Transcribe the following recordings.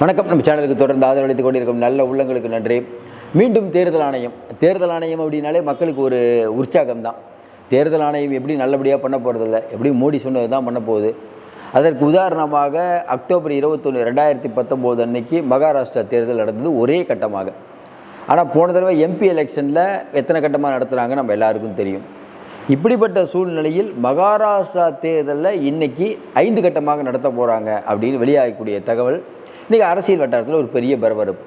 வணக்கம். நம்ம சேனலுக்கு தொடர்ந்து ஆதரவளித்துக் கொண்டிருக்கும் நல்ல உள்ளங்களுக்கு நன்றி. மீண்டும் தேர்தல் ஆணையம். தேர்தல் ஆணையம் அப்படின்னாலே மக்களுக்கு ஒரு உற்சாகம் தான் தேர்தல் ஆணையம் எப்படி நல்லபடியாக பண்ண போகிறதில்ல எப்படி மோடி சொன்னது தான் பண்ண போகுது. அதற்கு உதாரணமாக அக்டோபர் இருபத்தொன்று ரெண்டாயிரத்தி பத்தொம்போது அன்னைக்கு மகாராஷ்டிரா தேர்தல் நடந்தது ஒரே கட்டமாக. ஆனால் போன தடவை எம்பி எலெக்ஷனில் எத்தனை கட்டமாக நடத்துகிறாங்க நம்ம எல்லாருக்கும் தெரியும். இப்படிப்பட்ட சூழ்நிலையில் மகாராஷ்டிரா தேர்தலில் இன்றைக்கி ஐந்து கட்டமாக நடத்த போகிறாங்க அப்படின்னு வெளியாகக்கூடிய தகவல் இன்றைக்கி அரசியல் வட்டாரத்தில் ஒரு பெரிய பரபரப்பு.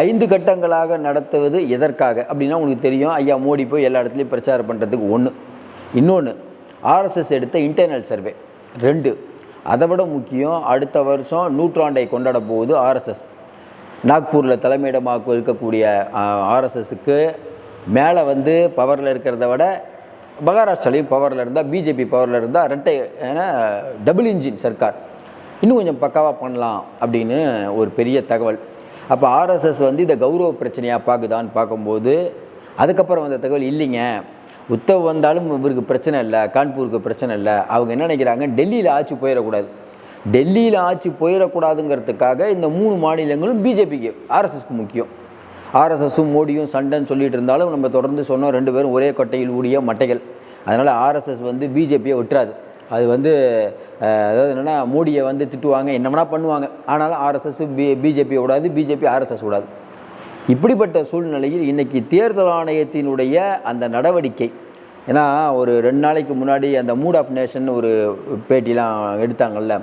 ஐந்து கட்டங்களாக நடத்துவது எதற்காக? அப்படின்னா உங்களுக்கு தெரியும் ஐயா மோடி போய் எல்லா இடத்துலையும் பிரச்சாரம் பண்ணுறதுக்கு ஒன்று இன்னொன்று ஆர்எஸ்எஸ் எடுத்த இன்டர்னல் சர்வே ரெண்டு அதை விட முக்கியம் அடுத்த வருஷம் நூற்றாண்டை கொண்டாட போகுது ஆர்எஸ்எஸ் நாக்பூரில் தலைமையிடமாக இருக்கக்கூடிய ஆர்எஸ்எஸ்க்கு மேலே வந்து பவரில் இருக்கிறத விட மகாராஷ்டிராலையும் பவரில் இருந்தால் பிஜேபி பவரில் இருந்தால் ரெட்டை ஏன்னா டபுள் இன்ஜின் சர்க்கார். இன்னும் கொஞ்சம் பக்காவாக பண்ணலாம் அப்படின்னு ஒரு பெரிய தகவல். அப்போ ஆர்எஸ்எஸ் வந்து இதை கௌரவ பிரச்சனையாக பார்க்குதான்னு பார்க்கும்போது அதுக்கப்புறம் வந்த தகவல் இல்லைங்க. உத்தவ் வந்தாலும் இவருக்கு பிரச்சனை இல்லை கான்பூருக்கு பிரச்சனை இல்லை. அவங்க என்ன நினைக்கிறாங்க? டெல்லியில் ஆட்சி போயிடக்கூடாது. டெல்லியில் ஆட்சி போயிடக்கூடாதுங்கிறதுக்காக இந்த மூணு மாநிலங்களும் பிஜேபிக்கு ஆர்எஸ்எஸ்க்கு முக்கியம். ஆர்எஸ்எஸும் மோடியும் சண்டைன்னு சொல்லிட்டு இருந்தாலும் நம்ம தொடர்ந்து சொன்னோம் ரெண்டு பேரும் ஒரே கொட்டையில் ஊடிய மட்டைகள். அதனால் ஆர்எஸ்எஸ் வந்து பிஜேபியை விட்டுறாது. அது வந்து அதாவது என்னென்னா மோடியை வந்து திட்டுவாங்க என்ன பண்ணுவாங்க. ஆனாலும் ஆர்எஸ்எஸ் பி பிஜேபியை விடாது பிஜேபி ஆர்எஸ்எஸ் விடாது. இப்படிப்பட்ட சூழ்நிலையில் இன்றைக்கி தேர்தல் ஆணையத்தினுடைய அந்த நடவடிக்கை ஏன்னா ஒரு ரெண்டு நாளைக்கு முன்னாடி அந்த மூட் ஆஃப் நேஷன் ஒரு பேட்டிலாம் எடுத்தாங்கல்ல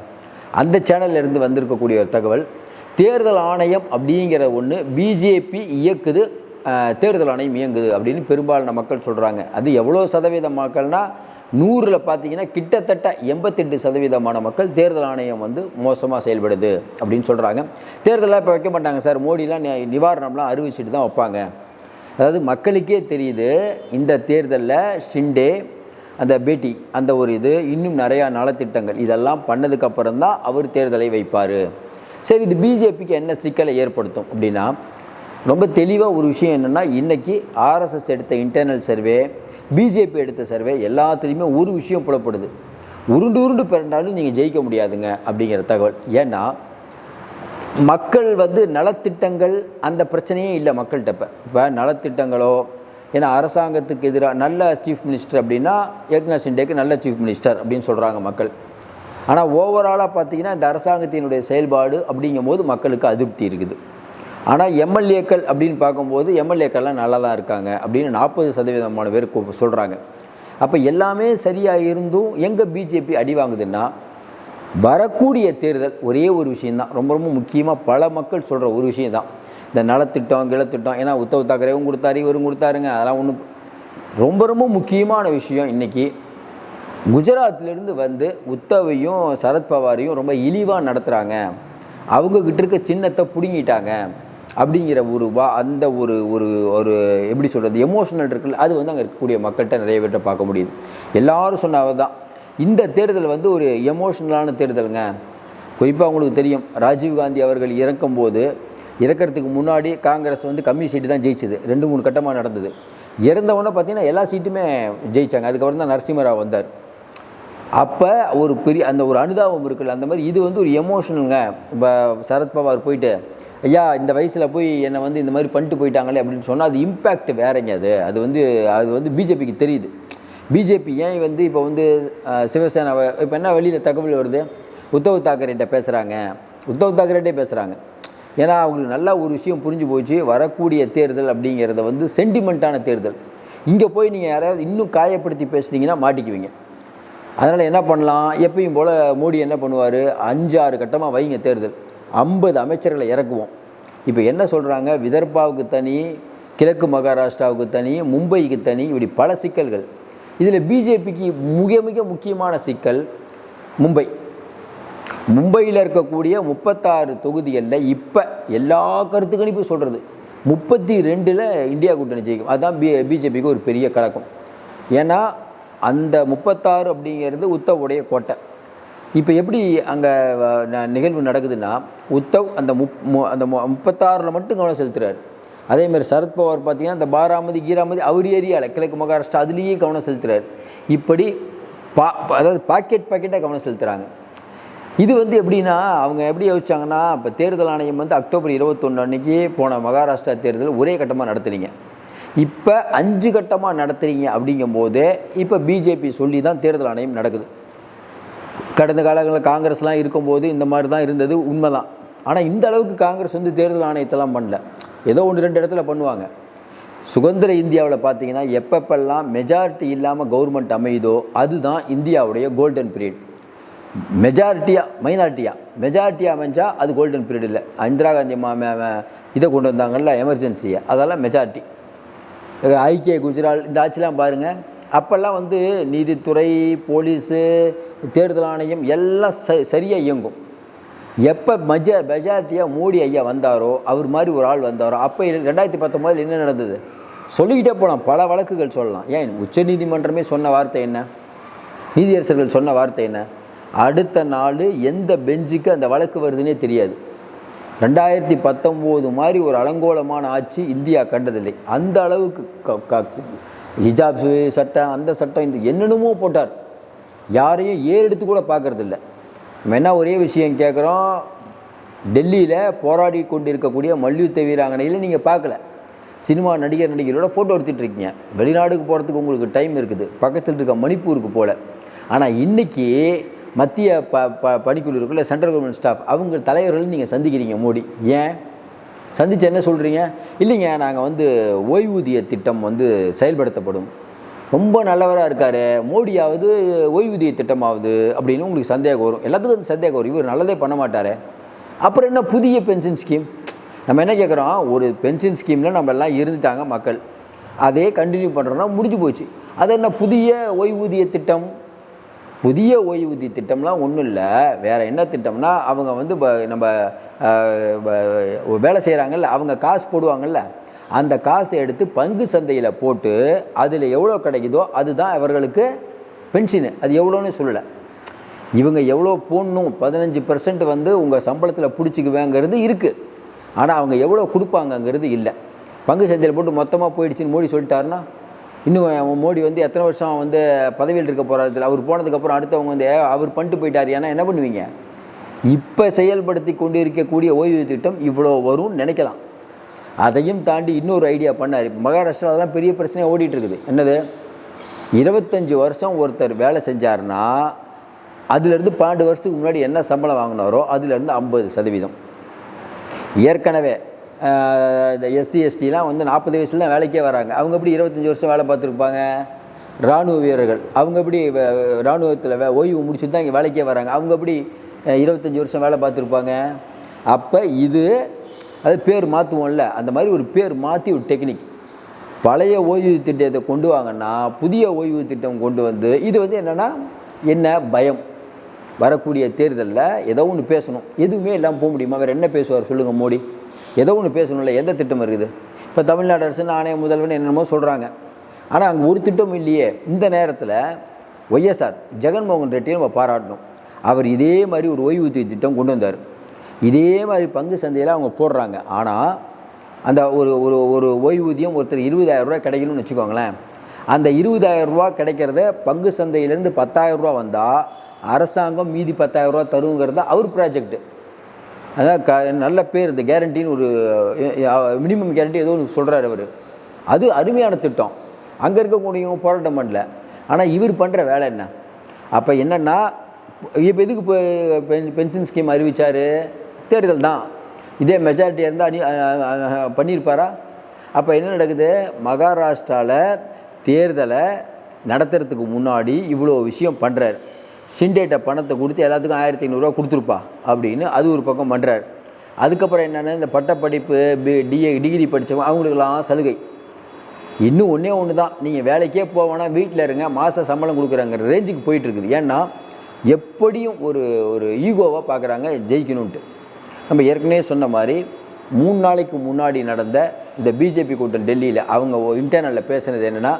அந்த சேனல்லேருந்து வந்திருக்கக்கூடிய ஒரு தகவல் தேர்தல் ஆணையம் அப்படிங்கிற ஒன்று பிஜேபி இயக்குது தேர்தல் ஆணையம் இயங்குது அப்படின்னு பெரும்பாலான மக்கள் சொல்கிறாங்க அது எவ்வளோ சதவீத மக்கள்னால் நூறில் பார்த்தீங்கன்னா கிட்டத்தட்ட எண்பத்தெட்டு சதவீதமான மக்கள் தேர்தல் ஆணையம் வந்து மோசமாக செயல்படுது அப்படின்னு சொல்கிறாங்க தேர்தலாக இப்போ வைக்க மாட்டாங்க சார். மோடிலாம் நிவாரணம்லாம் அறிவிச்சிட்டு தான் வைப்பாங்க. அதாவது மக்களுக்கே தெரியுது இந்த தேர்தலில் ஷிண்டே அந்த பேட்டி அந்த ஒரு இது இன்னும் நிறையா நலத்திட்டங்கள் இதெல்லாம் பண்ணதுக்கப்புறம் தான் அவர் தேர்தலை வைப்பார். சரி இது பிஜேபிக்கு என்ன சிக்கலை ஏற்படுத்தும் அப்படின்னா ரொம்ப தெளிவாக ஒரு விஷயம் என்னென்னா இன்றைக்கி ஆர்எஸ்எஸ் எடுத்த இன்டர்னல் சர்வே பிஜேபி எடுத்த சர்வே எல்லாத்துலேயுமே ஒரு விஷயம் புலப்படுது. உருண்டு உருண்டு பிறண்டாலும் நீங்கள் ஜெயிக்க முடியாதுங்க அப்படிங்கிற தகவல். ஏன்னா மக்கள் வந்து நலத்திட்டங்கள் அந்த பிரச்சனையே இல்லை மக்கள்கிட்ட இப்போ. இப்போ நலத்திட்டங்களோ ஏன்னா அரசாங்கத்துக்கு எதிராக நல்ல சீஃப் மினிஸ்டர் அப்படின்னா ஏக்நாத் சிண்டேக்கு நல்ல சீஃப் மினிஸ்டர் அப்படின்னு சொல்கிறாங்க மக்கள். ஆனால் ஓவராலாக பார்த்தீங்கன்னா இந்த அரசாங்கத்தினுடைய செயல்பாடு அப்படிங்கும் போது மக்களுக்கு அதிருப்தி இருக்குது. ஆனால் எம்எல்ஏக்கள் அப்படின்னு பார்க்கும்போது எம்எல்ஏக்கள்லாம் நல்லா தான் இருக்காங்க அப்படின்னு நாற்பது சதவீதமான பேர் சொல்கிறாங்க அப்போ எல்லாமே சரியாக இருந்தும் எங்கே பிஜேபி அடி வாங்குதுன்னா வரக்கூடிய தேர்தல் ஒரே ஒரு விஷயந்தான் ரொம்ப ரொம்ப முக்கியமாக பல மக்கள் சொல்கிற ஒரு விஷயம் தான் இந்த நலத்திட்டம் கிளத்திட்டம் ஏன்னா உத்தவ் தாக்கரேவும் கொடுத்தாரு இவரும் கொடுத்தாருங்க. அதெல்லாம் ஒன்றும் ரொம்ப ரொம்ப முக்கியமான விஷயம் இன்றைக்கி குஜராத்லேருந்து வந்து உத்தவையும் சரத்பவாரையும் ரொம்ப இழிவாக நடத்துகிறாங்க அவங்கக்கிட்ட இருக்க சின்னத்தை பிடுங்கிட்டாங்க. அப்படிங்கிற ஒரு வா அந்த ஒரு ஒரு ஒரு எப்படி சொல்கிறது எமோஷனல் இருக்குல்ல அது வந்து அங்கே இருக்கக்கூடிய மக்கள்கிட்ட நிறைய பேர்கிட்ட பார்க்க முடியுது. எல்லாரும் சொன்ன தான் இந்த தேர்தல் வந்து ஒரு எமோஷனலான தேர்தலுங்க. குறிப்பாக உங்களுக்கு தெரியும் ராஜீவ்காந்தி அவர்கள் இறக்கும்போது இறக்கிறதுக்கு முன்னாடி காங்கிரஸ் வந்து கம்மி சீட்டு தான் ஜெயிச்சது. ரெண்டு மூணு கட்டமாக நடந்தது. இறந்தவொடனே பார்த்தீங்கன்னா எல்லா சீட்டுமே ஜெயிச்சாங்க. அதுக்கப்புறம் தான் நரசிம்மராவ் வந்தார். அப்போ ஒரு பெரிய அந்த ஒரு அனுதாபம் இருக்குல்ல அந்த மாதிரி இது வந்து ஒரு எமோஷனலுங்க இப்போ சரத்பவார் போயிட்டு ஐயா இந்த வயசில் போய் என்னை வந்து இந்த மாதிரி பண்ணிட்டு போயிட்டாங்களே அப்படின்னு சொன்னால் அது இம்பேக்ட் வேறங்க அது. அது வந்து அது வந்து பிஜேபிக்கு தெரியுது. பிஜேபி ஏன் வந்து இப்போ வந்து சிவசேனாவை இப்போ என்ன வெளியில் தகவல் வருது? உத்தவ் தாக்கரேட்ட பேசுகிறாங்க உத்தவ் தாக்கரேட்டே பேசுகிறாங்க ஏன்னா அவங்களுக்கு நல்லா ஒரு விஷயம் புரிஞ்சு போச்சு. வரக்கூடிய தேர்தல் அப்படிங்கிறத வந்து சென்டிமெண்ட்டான தேர்தல். இங்கே போய் நீங்கள் யாராவது இன்னும் காயப்படுத்தி பேசுனீங்கன்னா மாட்டிக்குவீங்க. அதனால் என்ன பண்ணலாம்? எப்பயும் போல் மோடி என்ன பண்ணுவார்? அஞ்சு ஆறு கட்டமாக வைங்க தேர்தல். ஐம்பது அமைச்சர்களை இறக்குவோம். இப்போ என்ன சொல்கிறாங்க விதர்பாவுக்கு தனி கிழக்கு மகாராஷ்டிராவுக்கு தனி மும்பைக்கு தனி இப்படி பல சிக்கல்கள். இதில் பிஜேபிக்கு மிக மிக முக்கியமான சிக்கல் மும்பை. மும்பையில் இருக்கக்கூடிய முப்பத்தாறு தொகுதிகளில் இப்போ எல்லா கருத்து கணிப்பும் சொல்கிறது முப்பத்தி ரெண்டில் இந்தியா கூட்டணி ஜெயிக்கும். அதுதான் பி பிஜேபிக்கு ஒரு பெரிய கலக்கம். ஏன்னா அந்த முப்பத்தாறு அப்படிங்கிறது உத்தவுடைய கோட்டை. இப்போ எப்படி அங்கே நிகழ்வு நடக்குதுன்னா உத்தவ் அந்த முப் அந்த முப்பத்தாறில் மட்டும் கவனம் செலுத்துகிறார் அதேமாதிரி சரத்பவார் பார்த்தீங்கன்னா இந்த பாராமதி கீராமதி அவர் ஏரியாவில் கிழக்கு மகாராஷ்டிரா அதுலேயே கவனம் செலுத்துகிறார் இப்படி பா அதாவது பாக்கெட் பாக்கெட்டாக கவனம் செலுத்துகிறாங்க இது வந்து எப்படின்னா அவங்க எப்படி யோசிச்சாங்கன்னா இப்போ தேர்தல் ஆணையம் வந்து அக்டோபர் இருபத்தொன்று அன்னைக்கு போன மகாராஷ்டிரா தேர்தல் ஒரே கட்டமாக நடத்துறீங்க இப்போ அஞ்சு கட்டமாக நடத்துகிறீங்க அப்படிங்கும்போது இப்போ பிஜேபி சொல்லி தான் தேர்தல் ஆணையம் நடக்குது. கடந்த காலங்களில் காங்கிரஸ்லாம் இருக்கும்போது இந்த மாதிரி தான் இருந்தது உண்மை தான் ஆனால் இந்த அளவுக்கு காங்கிரஸ் வந்து தேர்தல் ஆணையத்தெல்லாம் பண்ணல. ஏதோ ஒன்று ரெண்டு இடத்துல பண்ணுவாங்க. சுதந்திர இந்தியாவில் பார்த்தீங்கன்னா எப்பப்பெல்லாம் மெஜாரிட்டி இல்லாமல் கவர்மெண்ட் அமையுதோ அதுதான் இந்தியாவுடைய கோல்டன் பீரியட் மெஜாரிட்டியாக மைனாரிட்டியாக மெஜாரிட்டியாக அமைஞ்சால் அது கோல்டன் பீரியட் இல்லை. இந்திரா காந்தி மா இதை கொண்டு வந்தாங்கல்ல எமர்ஜென்சியை அதெல்லாம் மெஜாரிட்டி ஐக்கிய குஜரால் இந்த ஆட்சிலாம் பாருங்கள் அப்போல்லாம் வந்து நீதித்துறை போலீஸு தேர்தல் ஆணையம் எல்லாம் ச சரியாக இயங்கும். எப்போ மஜ மெஜாரிட்டியாக மோடி ஐயா வந்தாரோ அவர் மாதிரி ஒரு ஆள் வந்தாரோ அப்போ ரெண்டாயிரத்தி பத்தொம்போதில் என்ன நடந்தது? சொல்லிக்கிட்டே போகலாம் பல வழக்குகள் சொல்லலாம். ஏன் உச்சநீதிமன்றமே சொன்ன வார்த்தை என்ன? நீதியரசர்கள் சொன்ன வார்த்தை என்ன? அடுத்த நாள் எந்த பெஞ்சுக்கு அந்த வழக்கு வருதுன்னே தெரியாது. ரெண்டாயிரத்தி பத்தொம்போது மாதிரி ஒரு அலங்கோலமான ஆட்சி இந்தியா கண்டதில்லை. அந்த அளவுக்கு க க ஹிஜாப் சட்டம் அந்த சட்டம் இந்த என்னென்னமோ போட்டார். யாரையும் ஏறெடுத்து கூட பார்க்கறதில்ல. நம்ம என்ன ஒரே விஷயம் கேட்குறோம் டெல்லியில் போராடி கொண்டு இருக்கக்கூடிய மல்யுத்த வீராங்கனையில் நீங்கள் பார்க்கல. சினிமா நடிகர் நடிகரோட ஃபோட்டோ எடுத்துகிட்டு இருக்கீங்க வெளிநாடுக்கு போகிறதுக்கு உங்களுக்கு டைம் இருக்குது. பக்கத்தில் இருக்க மணிப்பூருக்கு போகல ஆனால் இன்றைக்கி மத்திய ப ப பணிக்குழு இருக்குல்ல சென்ட்ரல் கவர்மெண்ட் ஸ்டாஃப் அவங்க தலைவர்கள் நீங்கள் சந்திக்கிறீங்க மோடி. ஏன்? சந்தித்து என்ன சொல்கிறீங்க இல்லைங்க நாங்கள் வந்து ஓய்வூதிய திட்டம் வந்து செயல்படுத்தப்படும். ரொம்ப நல்லவராக இருக்கார். மோடியாவது ஓய்வூதிய திட்டமாவது அப்படின்னு உங்களுக்கு சந்தேகம் வரும். எல்லாத்துக்கும் வந்து சந்தேகம் வரும். இவர் நல்லதே பண்ண மாட்டார். அப்புறம் என்ன புதிய பென்ஷன் ஸ்கீம் நம்ம என்ன கேட்குறோம் ஒரு பென்ஷன் ஸ்கீமில் நம்ம எல்லாம் இருந்துட்டாங்க மக்கள். அதே கண்டினியூ பண்ணுறோன்னா முடிஞ்சு போச்சு. அது என்ன புதிய ஓய்வூதிய திட்டம்? புதிய ஓய்வூதிய திட்டம்லாம் ஒன்றும் இல்லை. வேறு என்ன திட்டம்னா அவங்க வந்து ப- நம்ம வேலை செய்கிறாங்கல்ல அவங்க காசு போடுவாங்கல்ல. அந்த காசை எடுத்து பங்கு சந்தையில் போட்டு அதில் எவ்வளோ கிடைக்குதோ அதுதான் அவர்களுக்கு பென்ஷனு அது எவ்வளோன்னு சொல்லலை. இவங்க எவ்வளோ போடணும்? பதினஞ்சு பர்சன்ட் வந்து உங்கள் சம்பளத்தில் பிடிச்சிக்குவேங்கிறது இருக்குது ஆனால் அவங்க எவ்வளோ கொடுப்பாங்கங்கிறது இல்லை. பங்கு சந்தையில் போட்டு மொத்தமாக போயிடுச்சுன்னு மோடி சொல்லிட்டாருன்னா இன்னும் அவன் மோடி வந்து எத்தனை வருஷம் வந்து பதவியில் இருக்க போகிறாரு அவர் போனதுக்கப்புறம் அடுத்தவங்க வந்து அவர் பண்ணிட்டு போயிட்டார். ஏன்னா என்ன பண்ணுவீங்க? இப்போ செயல்படுத்தி கொண்டு இருக்கக்கூடிய ஓய்வு திட்டம் இவ்வளோ வரும்னு நினைக்கலாம். அதையும் தாண்டி இன்னொரு ஐடியா பண்ணார். இப்போ மகாராஷ்டிரா அதெல்லாம் பெரிய பிரச்சனையாக ஓடிட்டு இருக்குது என்னது? இருபத்தஞ்சி வருஷம் ஒருத்தர் வேலை செஞ்சாருன்னா அதுலேருந்து பன்னெண்டு வருஷத்துக்கு முன்னாடி என்ன சம்பளம் வாங்கினாரோ அதுலேருந்து ஐம்பது சதவீதம். ஏற்கனவே இந்த எஸ்சி எஸ்டிலாம் வந்து நாற்பது வயசுல வேலைக்கே வராங்க. அவங்க எப்படி இருபத்தஞ்சி வருஷம் வேலை பார்த்துருப்பாங்க? இராணுவ வீரர்கள். அவங்க எப்படி இராணுவத்தில் வே ஓய்வு முடிச்சுட்டு தான் இங்கே வேலைக்கே வராங்க. அவங்க எப்படி இருபத்தஞ்சி வருஷம் வேலை பார்த்துருப்பாங்க? அப்போ இது அது பேர் மாற்றுவோம்ல அந்த மாதிரி ஒரு பேர் மாற்றி ஒரு டெக்னிக் பழைய ஓய்வு திட்டத்தை கொண்டு வாங்கன்னா புதிய ஓய்வு திட்டம் கொண்டு வந்து இது வந்து என்னென்னா என்ன பயம்? வரக்கூடிய தேர்தலில் ஏதோ ஒன்று பேசணும். எதுவுமே இல்லாமல் போக முடியுமா? வேறு என்ன பேசுவார்? சொல்லுங்கள் மோடி. ஏதோ ஒன்று பேசணும்ல எந்த திட்டம் இருக்குது? இப்போ தமிழ்நாடு அரசு நானே முதல்வன் என்னென்னமோ சொல்கிறாங்க ஆனால் அங்கே ஒரு திட்டமும் இல்லையே. இந்த நேரத்தில் ஒய்எஸ்ஆர் ஜெகன்மோகன் ரெட்டியை நம்ம பாராட்டணும். அவர் இதே மாதிரி ஒரு ஓய்வூதிய திட்டம் கொண்டு வந்தார். இதே மாதிரி பங்கு சந்தையில் அவங்க போடுறாங்க. ஆனால் அந்த ஒரு ஒரு ஒரு ஓய்வூதியம் ஒருத்தர் இருபதாயிரம் ரூபா கிடைக்கணும்னு வச்சுக்கோங்களேன். அந்த இருபதாயிரம் ரூபா கிடைக்கிறத பங்கு சந்தையிலேருந்து பத்தாயிரம் ரூபா வந்தால் அரசாங்கம் மீதி பத்தாயிரம் ரூபா தருங்கிறது அவர் ப்ராஜெக்ட்டு அதான் க நல்ல பேர் இந்த கேரண்டின்னு ஒரு மினிமம் கேரண்டி ஏதோ ஒன்று சொல்கிறார் அவர். அது அருமையான திட்டம். அங்கே இருக்கக்கூடியவங்க போராட்டம் பண்ணல. ஆனால் இவர் பண்ணுற வேலை என்ன? அப்போ என்னென்னா இப்போ எதுக்கு இப்போ பென் பென்ஷன் ஸ்கீம் அறிவிச்சார்? தேர்தல் தான். இதே மெஜாரிட்டியாக இருந்தால் அணி பண்ணியிருப்பாரா? அப்போ என்ன நடக்குது? மகாராஷ்டிராவில் தேர்தலை நடத்துறதுக்கு முன்னாடி இவ்வளோ விஷயம் பண்ணுறார் சிண்டேட்டை பணத்தை கொடுத்து எல்லாத்துக்கும் ஆயிரத்தி ஐநூறுரூவா கொடுத்துருப்பா அப்படின்னு அது ஒரு பக்கம் பண்ணுறாரு அதுக்கப்புறம் என்னென்னா இந்த பட்டப்படிப்பு பி டிஏ டிகிரி படித்தவங்க அவங்களுக்கெல்லாம் சலுகை. இன்னும் ஒன்றே ஒன்று தான். நீங்கள் வேலைக்கே போவேனா வீட்டில் இருங்க மாத சம்பளம் கொடுக்குறாங்கிற ரேஞ்சுக்கு போயிட்டு இருக்குது. ஏன்னா எப்படியும் ஒரு ஒரு ஈகோவாக பார்க்குறாங்க ஜெயிக்கணுன்ட்டு நம்ம ஏற்கனவே சொன்ன மாதிரி மூணு நாளைக்கு முன்னாடி நடந்த இந்த பிஜேபி கூட்டம் டெல்லியில் அவங்க இன்டர்னலில் பேசுனது என்னென்னா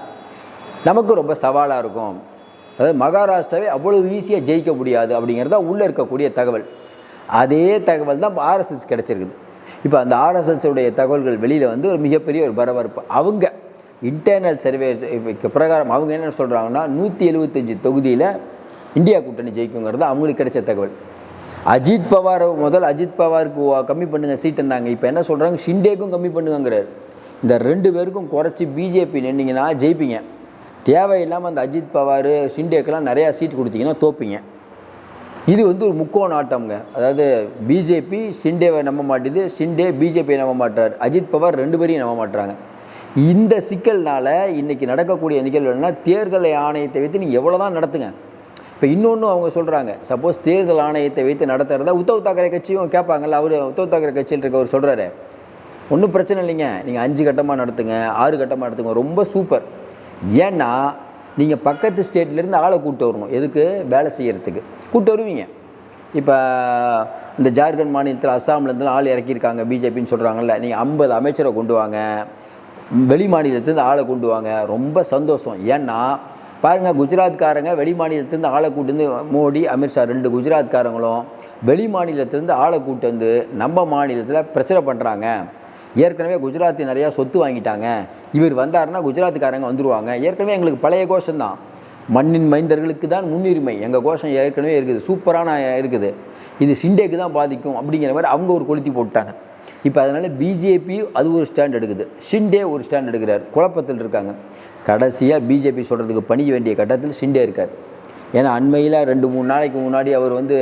நமக்கு ரொம்ப சவாலாக இருக்கும். அதாவது மகாராஷ்டிராவே அவ்வளவு ஈஸியாக ஜெயிக்க முடியாது அப்படிங்கிறது தான் உள்ளே இருக்கக்கூடிய தகவல். அதே தகவல் தான் இப்போ ஆர்எஸ்எஸ் கிடச்சிருக்குது. இப்போ அந்த ஆர்எஸ்எஸ்ஸுடைய தகவல்கள் வெளியில் வந்து ஒரு மிகப்பெரிய ஒரு பரபரப்பு. அவங்க இன்டர்னல் சர்வே பிரகாரம் அவங்க என்ன சொல்கிறாங்கன்னா நூற்றி எழுபத்தஞ்சி தொகுதியில் இந்தியா கூட்டணி ஜெயிக்குங்கிறது அவங்களுக்கு கிடைச்ச தகவல். அஜித் பவார் முதல் அஜித் பவாருக்கு கம்மி பண்ணுங்க சீட்டுன்னாங்க இப்போ என்ன சொல்கிறாங்க ஷிண்டேக்கும் கம்மி பண்ணுங்கிறார் இந்த ரெண்டு பேருக்கும் குறைச்சி பிஜேபி நின்னீங்கன்னா ஜெயிப்பீங்க. தேவையில்லாமல் அந்த அஜித் பவார் ஷிண்டேக்கெலாம் நிறையா சீட் கொடுத்தீங்கன்னா தோப்பீங்க. இது வந்து ஒரு முக்கோண ஆட்டம்ங்க. அதாவது பிஜேபி ஷிண்டேவை நம்ப மாட்டேது. ஷிண்டே பிஜேபியை நம்ப மாட்டார் அஜித் பவார் ரெண்டு பேரையும் நம்ப மாட்டுறாங்க. இந்த சிக்கல்னால் இன்றைக்கி நடக்கக்கூடிய நிகழ்வு என்னென்னா தேர்தலை ஆணையத்தை வைத்து நீங்கள் எவ்வளோ தான் நடத்துங்க. இப்போ இன்னொன்று அவங்க சொல்கிறாங்க சப்போஸ் தேர்தல் ஆணையத்தை வைத்து நடத்துறதா? உத்தவ் தாக்கரே கட்சியும் கேட்பாங்கல்ல அவர் உத்தவ் தாக்கரே கட்சியில் இருக்கவர் சொல்கிறாரு ஒன்றும் பிரச்சனை இல்லைங்க. நீங்கள் அஞ்சு கட்டமாக நடத்துங்க ஆறு கட்டமாக நடத்துங்க. ரொம்ப சூப்பர் ஏன்னா நீங்கள் பக்கத்து ஸ்டேட்லேருந்து ஆளை கூப்பிட்டு வரணும். எதுக்கு? வேலை செய்கிறதுக்கு கூப்பிட்டு வருவீங்க. இப்போ இந்த ஜார்க்கண்ட் மாநிலத்தில் அஸ்ஸாம்லேருந்து ஆள் இறக்கியிருக்காங்க பிஜேபின்னு சொல்கிறாங்கல்ல நீங்கள் ஐம்பது அமைச்சரை கொண்டு வாங்க. வெளி மாநிலத்துலேருந்து ஆளை கொண்டு வாங்க. ரொம்ப சந்தோஷம். ஏன்னா பாருங்கள் குஜராத்காரங்க வெளி மாநிலத்திலேருந்து ஆளை கூட்டு வந்து மோடி அமித்ஷா ரெண்டு குஜராத்காரங்களும் வெளி மாநிலத்திலேருந்து ஆளை கூட்டு வந்து நம்ம மாநிலத்தில் பிரச்சனை பண்ணுறாங்க ஏற்கனவே குஜராத்தி நிறையா சொத்து வாங்கிட்டாங்க. இவர் வந்தாருன்னா குஜராத்துக்காரங்க வந்துருவாங்க. ஏற்கனவே எங்களுக்கு பழைய கோஷம்தான் மண்ணின் மைந்தர்களுக்கு தான் முன்னுரிமை. எங்கள் கோஷம் ஏற்கனவே இருக்குது. சூப்பரான இருக்குது. இது சிண்டேக்கு தான் பாதிக்கும் அப்படிங்கிற மாதிரி அவங்க ஒரு கொளுத்தி போட்டாங்க. இப்போ அதனால் பிஜேபி அது ஒரு ஸ்டாண்ட் எடுக்குது. ஷிண்டே ஒரு ஸ்டாண்ட் எடுக்கிறார். குழப்பத்தில் இருக்காங்க. கடைசியாக பிஜேபி சொல்கிறதுக்கு பணிய வேண்டிய கட்டத்தில் ஷிண்டே இருக்கார். ஏன்னா அண்மையில் ரெண்டு மூணு நாளைக்கு முன்னாடி அவர் வந்து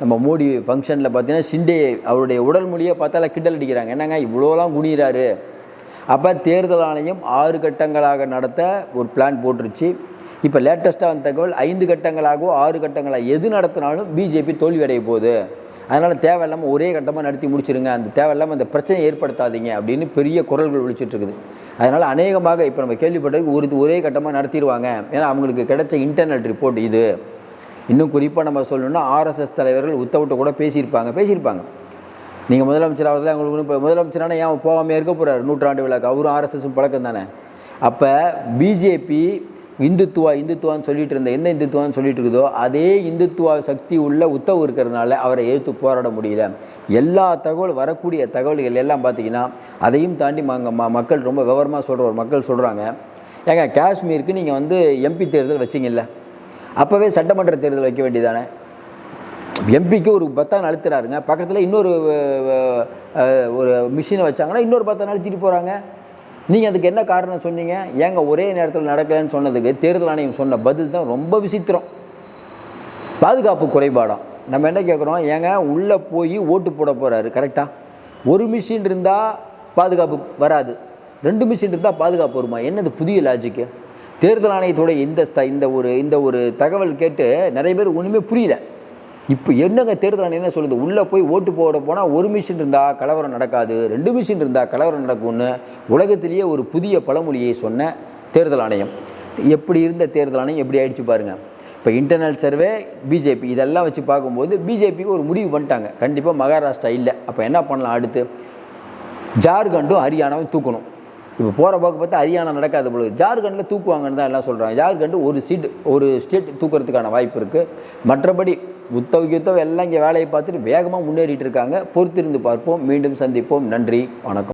நம்ம மோடி ஃபங்க்ஷனில் பார்த்தீங்கன்னா ஷிண்டே அவருடைய உடல் மொழியை பார்த்தால கிண்டல் அடிக்கிறாங்க. என்னங்க இவ்வளோலாம் குனிகிறாரு அப்போ தேர்தல் ஆணையம் ஆறு கட்டங்களாக நடத்த ஒரு பிளான் போட்டுருச்சு. இப்போ லேட்டஸ்ட்டாக வந்த தகவல் ஐந்து கட்டங்களாகவோ ஆறு கட்டங்களாக எது நடத்தினாலும் பிஜேபி தோல்வி அடைய போகுது. அதனால் தேவையில்லாமல் ஒரே கட்டமாக நடத்தி முடிச்சிருங்க. அந்த தேவையில்லாமல் அந்த பிரச்சனை ஏற்படுத்தாதீங்க அப்படின்னு பெரிய குரல்கள் ஒழிச்சிட்டு இருக்குது. அதனால் அநேகமாக இப்போ நம்ம கேள்விப்பட்டது ஒரு ஒரே கட்டமாக நடத்திடுவாங்க. ஏன்னா அவங்களுக்கு கிடைச்ச இன்டர்னல் ரிப்போர்ட் இது. இன்னும் குறிப்பாக நம்ம சொல்லணும்னா ஆர்எஸ்எஸ் தலைவர்கள் உத்தவிட்டு கூட பேசியிருப்பாங்க பேசியிருப்பாங்க. நீங்கள் முதலமைச்சர் ஆகிறதுல உங்களுக்கு இப்போ முதலமைச்சரான ஏன் போகாமல் இருக்க போகிறார் நூற்றாண்டு விழாக்கு. அவரும் ஆர்எஸ்எஸும் பழக்கம் தானே அப்போ பிஜேபி இந்துத்துவா இந்துத்துவான்னு சொல்லிட்டு இருந்த எந்த இந்துத்துவான்னு சொல்லிட்டு இருக்குதோ அதே இந்துத்துவா சக்தி உள்ள உத்தவு இருக்கிறதுனால அவரை எதிர்த்து போராட முடியல. எல்லா தகவல் வரக்கூடிய தகவல்கள் எல்லாம் பார்த்தீங்கன்னா அதையும் தாண்டி மங்க மக்கள் ரொம்ப விவரமாக சொல்கிற ஒரு மக்கள் சொல்கிறாங்க ஏங்க காஷ்மீருக்கு நீங்கள் வந்து எம்பி தேர்தல் வச்சிங்கல்ல? அப்போவே சட்டமன்ற தேர்தல் வைக்க வேண்டியதானே? எம்பிக்கு ஒரு பத்தான் அழுத்துறாருங்க. பக்கத்தில் இன்னொரு ஒரு மிஷினை வச்சாங்கன்னா இன்னொரு பத்தான் அழுத்திட்டு போகிறாங்க நீங்கள் அதுக்கு என்ன காரணம் சொன்னீங்க? ஏங்க ஒரே நேரத்தில் நடக்கலைன்னு சொன்னதுக்கு தேர்தல் ஆணையம் சொன்ன பதில் தான் ரொம்ப விசித்திரம். பாதுகாப்பு குறைபாடாம் நம்ம என்ன கேட்குறோம் ஏங்க உள்ளே போய் ஓட்டு போட போகிறாரு கரெக்டாக ஒரு மிஷின் இருந்தால் பாதுகாப்பு வராது. ரெண்டு மிஷின் இருந்தால் பாதுகாப்பு வருமா? என்னது புதிய லாஜிக்கு தேர்தல் ஆணையத்தோட இந்த இந்த ஒரு இந்த ஒரு தகவல் கேட்டு நிறைய பேர் ஒன்றுமே புரியல. இப்போ என்னங்க தேர்தல் ஆணையம் என்ன சொல்லுது? உள்ளே போய் ஓட்டு போட போனால் ஒரு மிஷின் இருந்தால் கலவரம் நடக்காது ரெண்டு மிஷின் இருந்தால் கலவரம் நடக்கும்னு உலகத்திலேயே ஒரு புதிய பழமொழியை சொன்ன தேர்தல் ஆணையம். எப்படி இருந்த தேர்தல் ஆணையம்? எப்படி ஆயிடுச்சு பாருங்கள் இப்போ இன்டர்னல் சர்வே பிஜேபி இதெல்லாம் வச்சு பார்க்கும்போது பிஜேபிக்கு ஒரு முடிவு பண்ணிட்டாங்க. கண்டிப்பாக மகாராஷ்டிரா இல்லை. அப்போ என்ன பண்ணலாம் அடுத்து? ஜார்க்கண்டும் ஹரியானாவும் தூக்கணும். இப்போ போகிற போக்கு பார்த்தா ஹரியானா நடக்காத பொழுது ஜார்க்கண்டில் தூக்குவாங்கன்னு தான் எல்லாம் சொல்கிறாங்க ஜார்க்கண்டு ஒரு சீட் ஒரு ஸ்டேட் தூக்குறதுக்கான வாய்ப்பு இருக்குது மற்றபடி உத்தவ் எல்லாம் இங்கே வேலையை பார்த்துட்டு வேகமாக முன்னேறிட்டு இருக்காங்க. பொறுத்திருந்து பார்ப்போம். மீண்டும் சந்திப்போம். நன்றி. வணக்கம்.